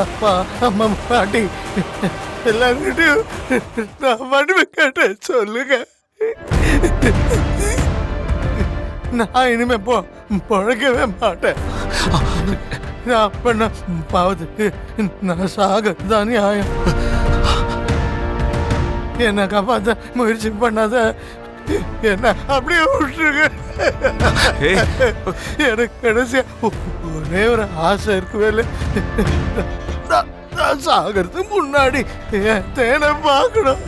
அப்பா அம்மா பாட்டி எல்லாருக்கிட்டையும் நான் மனுவை கேட்டேன் சொல்லுங்க. நான் இனிமே போ பழகவே மாட்டேன். நான் பண்ண பாவத்துக்கு நான் சாக தான் நியாயம். என்னை காப்பாற்ற முயற்சி பண்ணாத. என்ன அப்படியே விட்டுருங்க. எனக்கு கடைசியா ஒரே ஒரு ஆசை இருக்குவே இல்லை. நான் சாகிறதுக்கு முன்னாடி தேனை பார்க்கணும்.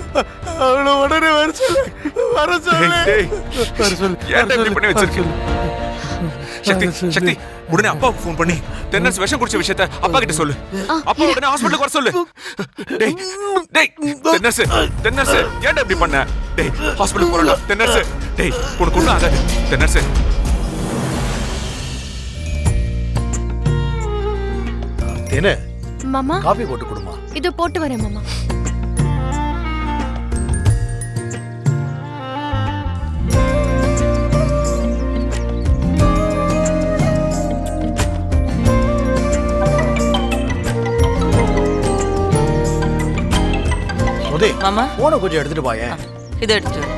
அவளை உடனே வர சொல்லு. வர சொல்லு. டேய், வர சொல்லு. பண்ணி வர வச்சிருக்க? சொல்லு. சக்தி. சக்தி உடனே அப்பாவுக்கு ஃபோன் பண்ணி. தென்னரசு விஷம் குடிச்ச விஷயத்த அப்பா கிட்ட சொல்லு. அப்பா உடனே ஹாஸ்பிட்டலுக்கு வர சொல்லு. டேய் டேய் தென்னரசு தென்னரசு ஏன்டா இப்படி பண்ண? டேய் ஹாஸ்பிட்டலுக்கு போறடா தென்னரசு டேய் உனக்கு ஒண்ணும் ஆகாது தென்னரசு தேனே மாமா? காஃபி போட்டு கொடுமா. இது போட்டு வரேன் மாமா. உதே மாமா? போனை கொஞ்சம் எடுத்துட்டு வாயேன். இதை எடுத்துட்டு வா.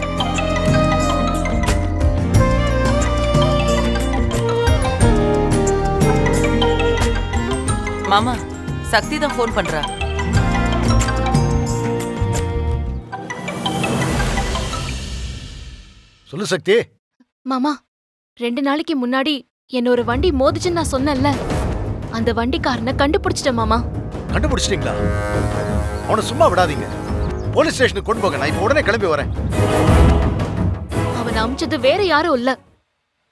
மாமா சக்தி தான் ஃபோன் பண்றா சொல்லு சக்தி. மாமா ரெண்டு நாளைக்கு முன்னாடி என்ன ஒரு வண்டி மோதிச்சுன்னு நான் சொன்னேன்ல அந்த வண்டிக்காரனை கண்டுபிடிச்சிட்டேன் மாமா கண்டுபிடிச்சிட்டீங்களா அவனை சும்மா விடாதீங்க போலீஸ் ஸ்டேஷனுக்கு கொண்டு போங்க. நான் இப்போ உடனே கிளம்பி வரேன். அவன் அமிச்சது வேற யாரும் இல்ல.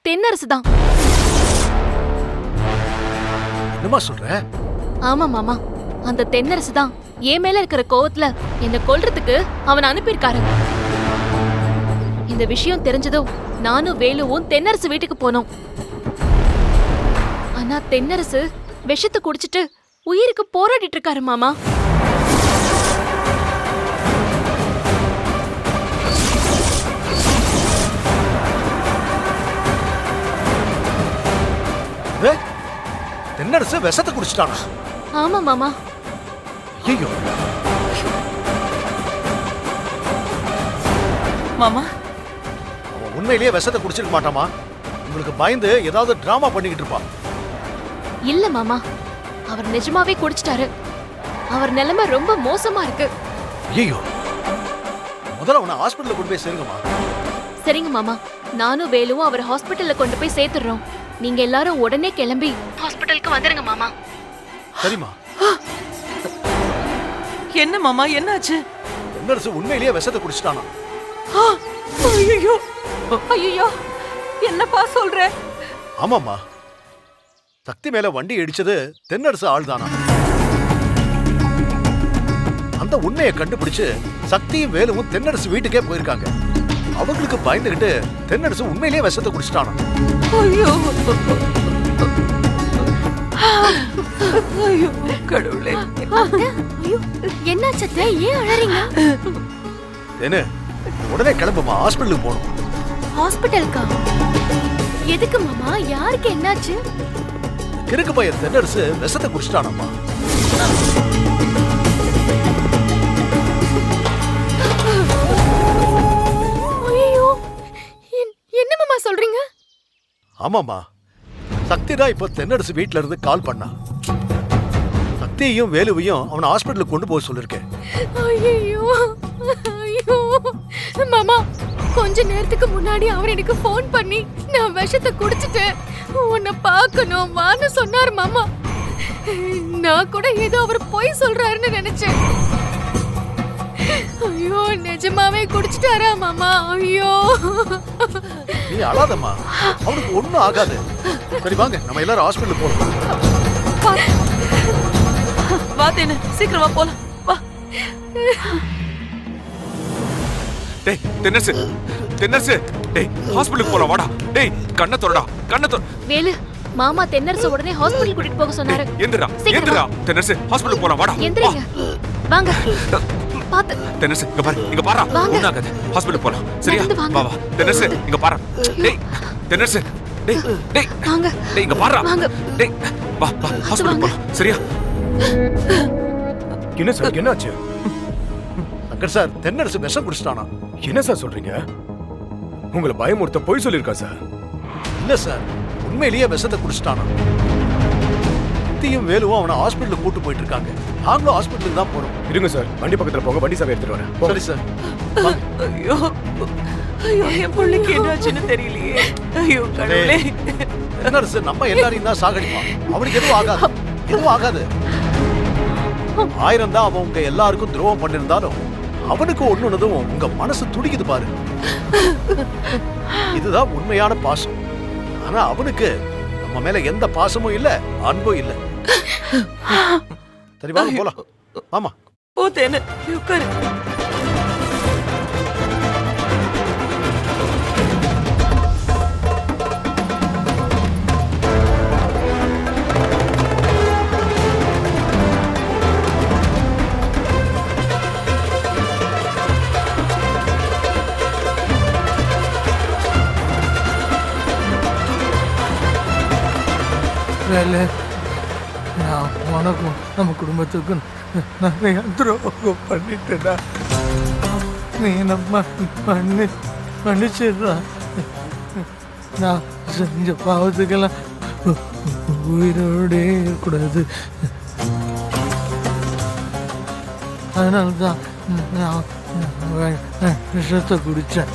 தென்னரசு தான். என்னம்மா சொல்ற? ஆமா மாமா. அந்த தென்னரசு தான். என் மேல இருக்கிற கோவத்துல என்ன கொல்றதுக்கு அவன் அனுப்பியிருக்காரு. இந்த விஷயம் தெரிஞ்சதும் நானும் வேலுவும் தென்னரசு வீட்டுக்கு போனோம். ஆனா தென்னரசு விஷத்தை குடிச்சிட்டு உயிருக்கு போராடிட்டு இருக்காரு மாமா. தென்னரசு விஷத்தை குடிச்சிட்டானா? ஆமா மாமா. ஐயோ மாமா. அவன் உண்மையிலேயே விஷத்தை குடிச்சிருக்க மாட்டாமா? உங்களுக்கு பயந்து ஏதாவது டிராமா பண்ணிக்கிட்டு இருப்பான் இல்ல மாமா. அவர் நிஜமாவே குடிச்சிட்டாரு. அவர் நிலைமை ரொம்ப மோசமா இருக்கு. ஐயோ முதல்ல அவனை ஹாஸ்பிட்டல்ல கொண்டு போய் சேருங்கம்மா. சரிங்க மாமா. நானும் வேலுவும் அவர் ஹாஸ்பிட்டல்ல கொண்டு போய் சேர்த்துடுறோம். நீங்க எல்லாரும் உடனே கிளம்பி ஹாஸ்பிட்டலுக்கு வந்துருங்க மாமா. சரிம்மா. என்ன மாமா? என்னாச்சு? தென்னரசு உண்மையிலேயே விஷத்தை குடிச்சிட்டானா? ஐயோ ஐயோ என்னப்பா சொல்ற? ஆமாம்மா. சக்தி மேல வண்டி இடிச்சது தென்னரசு ஆள்தானா? அந்த உண்மையை கண்டுபிடிச்சு சக்தியும் வேலுவும் தென்னரசு வீட்டுக்கே போயிருக்காங்க. அவங்களுக்கு பயந்துகிட்டு தென்னரசு உண்மையிலேயே விஷத்தை குடிச்சிட்டானா? ஐயோ. ஐயோ கடவுளே. ஐயோ என்னாச்சு அத்தை? ஏன் அழறீங்க? என்ன? உடனே கிளம்புமா? ஹாஸ்பிட்டலுக்கு போகணும்? ஹாஸ்பிட்டலுக்கா எதுக்கு மாமா? யாருக்கு என்னாச்சு? கிறுக்கு பையன் தென்னரசு விஷத்தை குடிச்சிட்டானாம்மா. ஆமாம்மா. சக்தி தான் இப்போ தென்னரசு வீட்டில இருந்து கால் பண்ணா. சக்தியையும் வேலுவையும் அவனை ஹாஸ்பிட்டலுக்கு கொண்டு போக சொல்லிருக்கேன். ஐயோ ஐயோ. மாமா கொஞ்ச நேரத்துக்கு முன்னாடி அவர் எனக்கு ஃபோன் பண்ணி நான் விஷத்தை குடிச்சிட்டேன். உன்னை பார்க்கணும் வான்னு சொன்னார் மாமா. நான் கூட ஏதோ அவர் பொய் சொல்றாருன்னு நினைச்சேன். நிஜமாவே குடிச்சிட்டாரா மாமா. ஐயோ. நீ அழாதம்மா. அவனுக்கு ஒண்ணும் ஆகாது. சரி வாங்க. நம்ம எல்லாரும் ஹாஸ்பிட்டலுக்கு போகலாம் வா. தேனு. சீக்கிரம் வா போலாம். வா. டேய் தென்னரசு. தென்னரசு. டேய் ஹாஸ்பிட்டலுக்கு போலாம். வாடா. டேய் கண்ணை தொடடா. கண்ணை தொட வேலு மாமா தென்னரசு உடனே ஹாஸ்பிட்டல் கூட்டிட்டு போக சொன்னாரு. எந்திரா. எந்திரா. தென்னரசு ஹாஸ்பிட்டலுக்கு போலாம். வாடா. எந்திரிங்க. வாங்க. பாத்து தென்னரசு இங்க பாரு இங்க பாரு. வாங்க. ஒண்ணாகாது ஹாஸ்பிட்டல் போலாம். சரியா. வா வா. தென்னரசு இங்க பாரு. டேய் தென்னரசு டேய் டேய். வாங்க. டேய் இங்க பாருடா. வாங்க. டேய் வா வா ஹாஸ்பிடல் போலாம். சரியா? என்ன சார் என்னாச்சு அங்கர் சார் தென்னரசு விஷம் குடிச்சிட்டானா? என்ன சார் சொல்றீங்க? உங்களை பயமுறுத்த பொய் சொல்லியிருக்கா சார்? இல்ல சார் உண்மையிலேயே விஷத்தை குடிச்சிட்டானா? தீயும் வேலுவும் அவனை ஹாஸ்பிட்டலுக்கு கூட்டு போயிட்டு இருக்காங்க நாங்களும் ஹாஸ்பிட்டலுக்கு தான் போறோம். இருங்க சார். வண்டி பக்கத்துல போங்க. வண்டி சாவி எடுத்துட்டு வரேன். சரி சார். ஐயோ. ஐயோ என் பிள்ளைக்கு என்னாச்சுன்னு தெரியலையே. ஐயோ கடவுளே. தென்னரசு நம்ம எல்லாரையும் தான் சாகடிப்பான் அவனுக்கு எதுவும் ஆகாது. எதுவும் ஆகாது. ஆயிரம் தான் அவன் உங்க எல்லாருக்கும் துரோகம் பண்ணிருந்தாலும் அவனுக்கு ஒண்ணுனதும் உங்க மனசு துடிக்குது பாரு. இதுதான் உண்மையான பாசம். ஆனா அவனுக்கு நம்ம மேல எந்த பாசமும் இல்ல அன்பும் இல்ல. சரி வாங்க போலாம். ஆமா போ தேனு உட்காரு. வேலை. நான் உனக்கும் நம்ம குடும்பத்துக்கும் நிறைய துரோகம் பண்ணிட்டடா. நீ நம்ம பண்ணி மன்னிச்சிடுறா. நான் செஞ்ச பாவத்துக்கெல்லாம் உ- உயிரோடே இருக்கக்கூடாது. அதனால தான் நான் விஷத்தை குடித்தேன்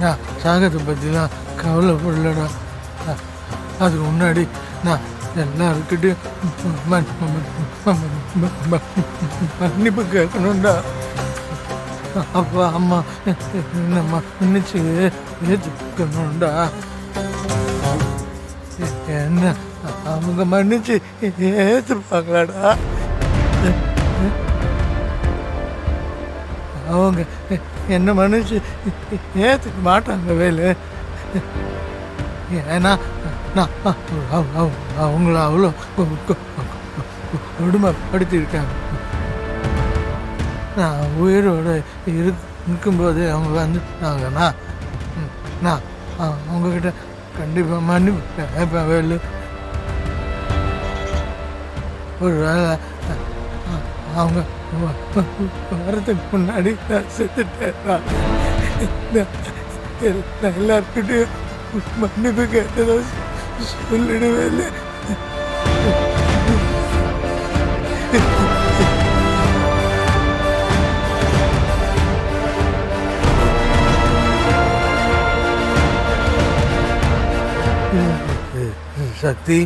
நான் சாகத்தை பற்றிலாம் கவலைப்படலடா. அதுக்கு முன்னாடி நான் எல்லாருக்கிட்டையும் மன்னிப்பு கேட்கணும்டா. அப்பா அம்மா என்ன மன்னிச்சு ஏற்றுக்கணும்டா. என்ன அவங்க மன்னிச்சு ஏற்றுப்பாங்களாடா. அவங்க என்ன மன்னிச்சு ஏற்றுக்க மாட்டாங்க வேலு. ஏன்னா நான் அவங்கள அவ்வளோ கொடுமைப்படுத்தியிருக்காங்க. நான் உயிரோட இரு இருக்கும்போது அவங்க வந்துட்டாங்கன்னா நான் அவங்கக்கிட்ட கண்டிப்பாக மன்னிப்பு கேட்பேன் வேலு. ஒரு வேளை அவங்க வ- வரதுக்கு முன்னாடி நான் செத்துட்டேன் எல்லாருக்கிட்டையும் மன்னிப்பு கேட்டதா சொல்லிடுவேன் இல்லை சக்தி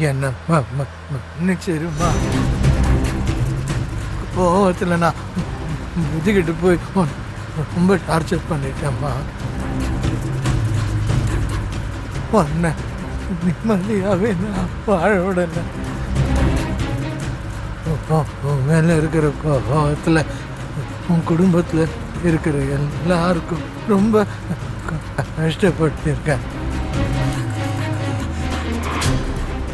என்ன ம- மன்னிச்சிருமா கோவத்தில் நான் முதுகிட்டு போய் ரொம்ப டார்ச்சர் பண்ணிட்டேம்மா. உன்னை நிம்மதியாகவே நான் வாழ மேலே உன் இருக்கிற கோபத்தில் உன் குடும்பத்தில் இருக்கிற எல்லாருக்கும் ரொம்ப கஷ்டப்பட்டிருக்கேன்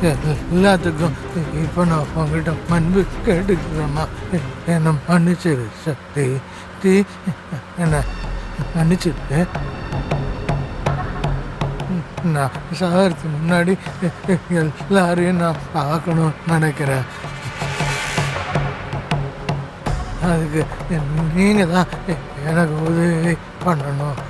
எல்லாத்துக்கும் இப்போ நான் உங்ககிட்ட மன்பு கேட்டுக்கிறேம்மா என்னை மன்னிச்சிரு சக்தி தீ என்ன மன்னிச்சிரு நான் சாகிறதுக்கு முன்னாடி எல்லாரையும் நான் பார்க்கணும்னு நினைக்கிறேன். அதுக்கு நீங்கள் தான் எனக்கு உதவி பண்ணணும்.